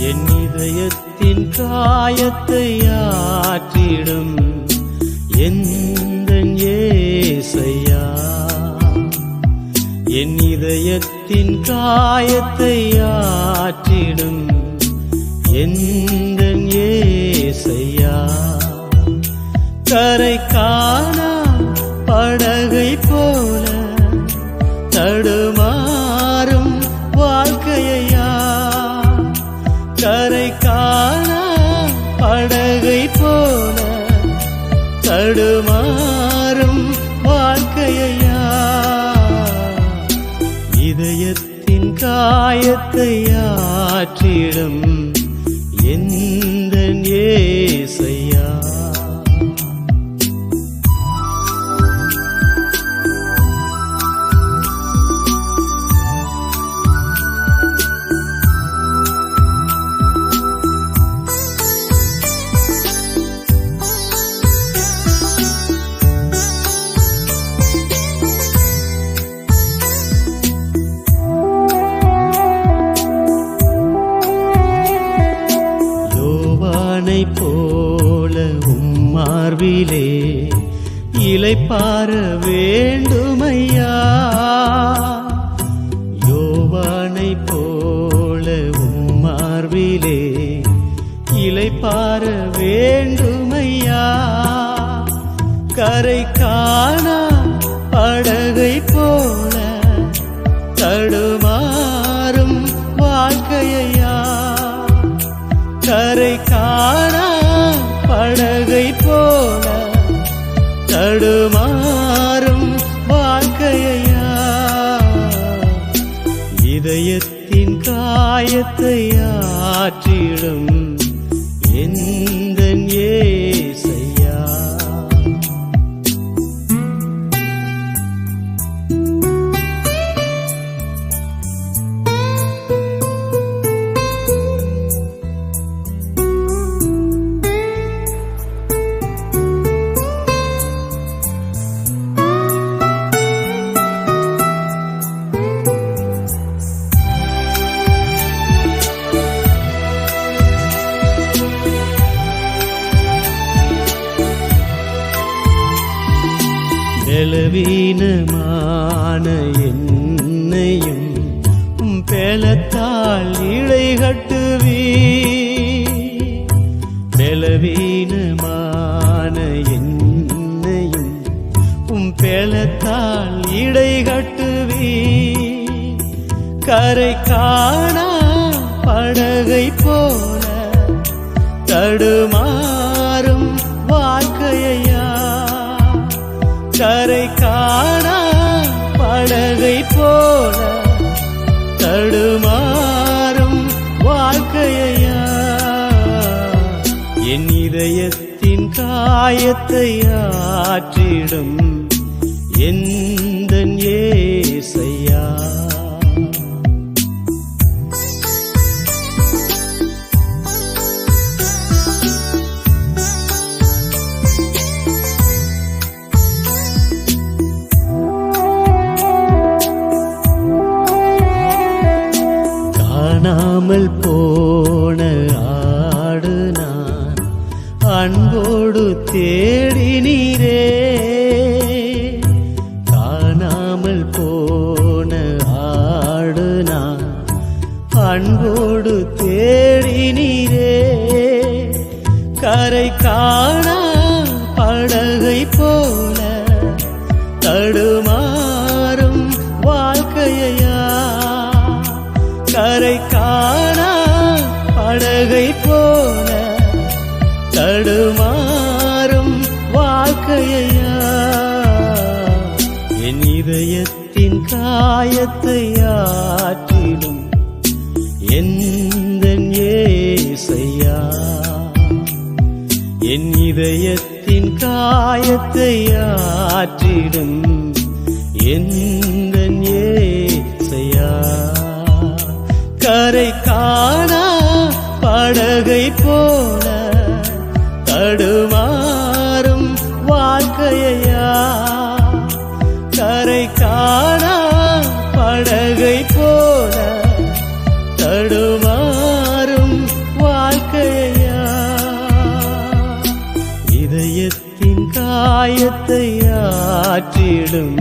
என் இதயத்தின் காயத்தை ஆற்றிடும். எந்த ஏசையா? என் இதயத்தின் காயத்தை ஆற்றிடும். எந்த ஏசையா? கரை காண தடுமாறும் வாழ்க்கையா இதயத்தின் காயத்தை ஆற்றிடும் என் யோவானை போல உம்மார்விலே இலை பார வேண்டுமையா? தடுமாறும் வாழ்க்கையா இதயத்தின் காயத்தை ஆற்றிடும் பலவீனமான என்னையும் உம் பெலத்தால் இழை கட்டுவீ பலவீனமான என்னையும் உம் பெலத்தால் இடை கட்டுவீ கரை காணா படகை போல தடுமா படகை போல தடுமாறும் வாழ்க்கையா என் இதயத்தின் காயத்தை ஆற்றிடும் காணாமல் போன ஆடு நான் அன்போடு தேடினீரே காணாமல் போன ஆடு நான் அன்போடு தேடினீரே கரை காணா படகை போல தடுமாறும் வாழ்க்கையை கரை காணா படகை போல தடுமாறும் வாழ்க்கையா என் இதயத்தின் காயத்தை ஆற்றிடும் எந்த ஏசையா? என் இதயத்தின் காயத்தை ஆற்றிடும் என் தானா படகை போல தடுமாறும் வாழ்க்கையா? இதயத்தின் காயத்தை ஆற்றிடும்